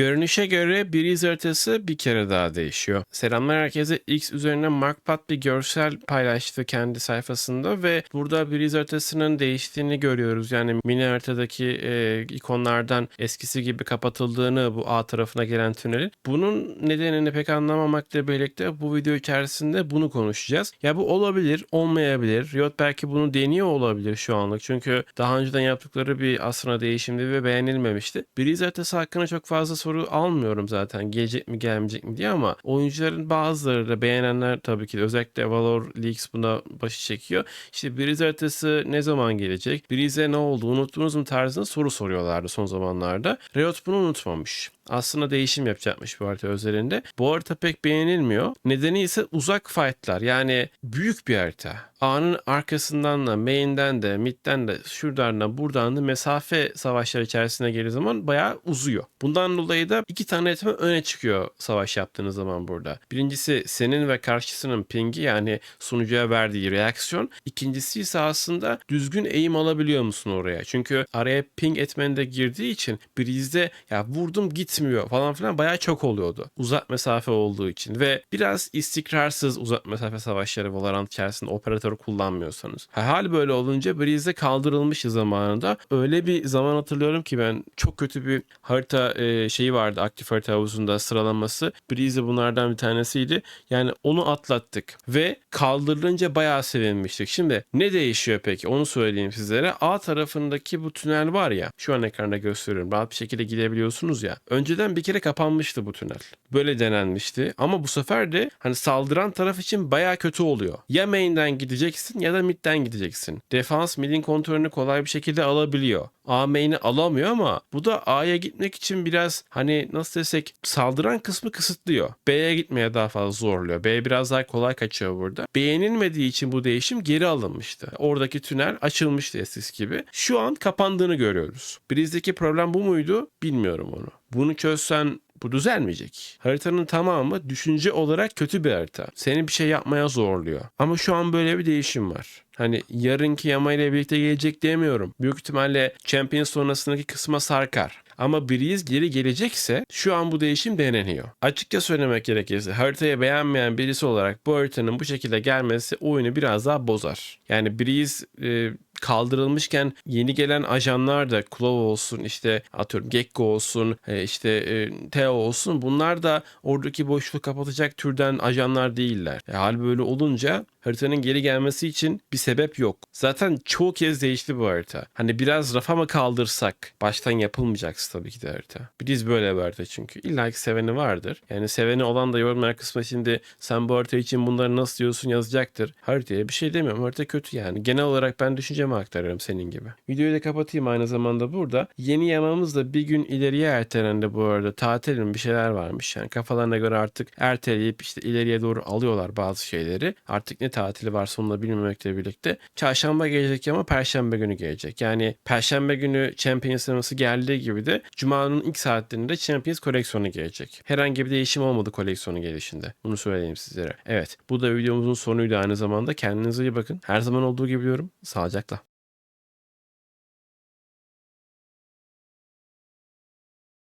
Görünüşe göre Breeze haritası bir kere daha değişiyor. Selamlar herkese. X üzerine Markpat bir görsel paylaştı kendi sayfasında ve burada Breeze haritasının değiştiğini görüyoruz. Yani mini haritadaki e, ikonlardan eskisi gibi kapatıldığını bu A tarafına gelen tünelin. Bunun nedenini pek anlamamakla birlikte bu video içerisinde bunu konuşacağız. Ya bu olabilir, olmayabilir. Riot belki bunu deniyor olabilir şu anlık. Çünkü daha önceden yaptıkları bir aslında değişimdi ve beğenilmemişti. Breeze haritası hakkında çok fazla soru almıyorum zaten. Gelecek mi gelmeyecek mi diye ama oyuncuların bazıları da beğenenler tabii ki de özellikle Valor Leaks buna başı çekiyor. İşte Breeze haritası ne zaman gelecek? Breeze'e ne oldu? Unuttunuz mu tarzında soru soruyorlardı son zamanlarda. Riot bunu unutmamış aslında değişim yapacakmış bu harita özelinde. Bu harita pek beğenilmiyor. Nedeni ise uzak fightlar. Yani büyük bir harita. A'nın arkasından da, main'den de, mid'den de, şuradan da, buradan da mesafe savaşlar içerisine geldiği zaman bayağı uzuyor. Bundan dolayı da iki tane etme öne çıkıyor savaş yaptığınız zaman burada. Birincisi senin ve karşısının pingi yani sunucuya verdiği reaksiyon. İkincisi ise aslında düzgün eğim alabiliyor musun oraya? Çünkü araya ping etmen de girdiği için Breeze'de ya vurdum gitmiyor falan filan bayağı çok oluyordu. Uzak mesafe olduğu için ve biraz istikrarsız uzak mesafe savaşları Valorant içerisinde operatör kullanmıyorsanız. Hal böyle olunca Breeze'de kaldırılmıştı zamanında. Öyle bir zaman hatırlıyorum ki ben çok kötü bir harita e, şeyi vardı aktif harita havuzunda sıralaması. Breeze bunlardan bir tanesiydi. Yani onu atlattık ve kaldırılınca bayağı sevinmiştik. Şimdi ne değişiyor peki onu söyleyeyim sizlere. A tarafındaki bu tünel var ya şu an ekranda gösteriyorum. Rahat bir şekilde gidebiliyorsunuz ya. Önceden bir kere kapanmıştı bu tünel. Böyle denenmişti ama bu sefer de hani saldıran taraf için bayağı kötü oluyor. Ya main'den gideceksin ya da mid'den gideceksin. Defans mid'in kontrolünü kolay bir şekilde alabiliyor. A main'i alamıyor ama bu da A'ya gitmek için biraz hani nasıl desek saldıran kısmı kısıtlıyor. B'ye gitmeye daha fazla zorluyor. B biraz daha kolay kaçıyor burada. Beğenilmediği için bu değişim geri alınmıştı. Oradaki tünel açılmıştı eskisi gibi. Şu an kapandığını görüyoruz. Breeze'deki problem bu muydu? Bilmiyorum onu. Bunu çözsen bu düzelmeyecek. Haritanın tamamı düşünce olarak kötü bir harita. Seni bir şey yapmaya zorluyor. Ama şu an böyle bir değişim var. Hani yarınki yama ile birlikte gelecek demiyorum. Büyük ihtimalle Champions sonrasındaki kısma sarkar. Ama Breeze geri gelecekse şu an bu değişim deneniyor. Açıkça söylemek gerekirse haritayı beğenmeyen birisi olarak bu haritanın bu şekilde gelmesi oyunu biraz daha bozar. Yani Breeze e, kaldırılmışken yeni gelen ajanlar da Claw olsun işte atıyorum Gekko olsun e, işte e, Teo olsun bunlar da oradaki boşluğu kapatacak türden ajanlar değiller. E, hal böyle olunca haritanın geri gelmesi için bir sebep yok. Zaten çoğu kez değişti bu harita. Hani biraz rafa mı kaldırsak baştan yapılmayacaksa tabii ki de harita. Biz böyle bir harita çünkü. İlla ki seveni vardır. Yani seveni olan da yorumlar kısmı şimdi sen bu harita için bunları nasıl diyorsun yazacaktır. Haritaya bir şey demiyorum. Harita kötü yani. Genel olarak ben düşüncemi aktarıyorum senin gibi. Videoyu da kapatayım aynı zamanda burada. Yeni yamamız da bir gün ileriye ertelendi bu arada. Tatilin bir şeyler varmış. Yani kafalarına göre artık erteleyip işte ileriye doğru alıyorlar bazı şeyleri. Artık ne tatili varsa onu da bilmemekle birlikte. Çarşamba gelecek ama perşembe günü gelecek. Yani perşembe günü Champions sırası geldiği gibi de Cuma'nın ilk saatlerinde Champions koleksiyonu gelecek. Herhangi bir değişim olmadı koleksiyonu gelişinde. Bunu söyleyeyim sizlere. Evet bu da videomuzun sonuydu aynı zamanda. Kendinize iyi bakın. Her zaman olduğu gibi diyorum. Sağlıcakla.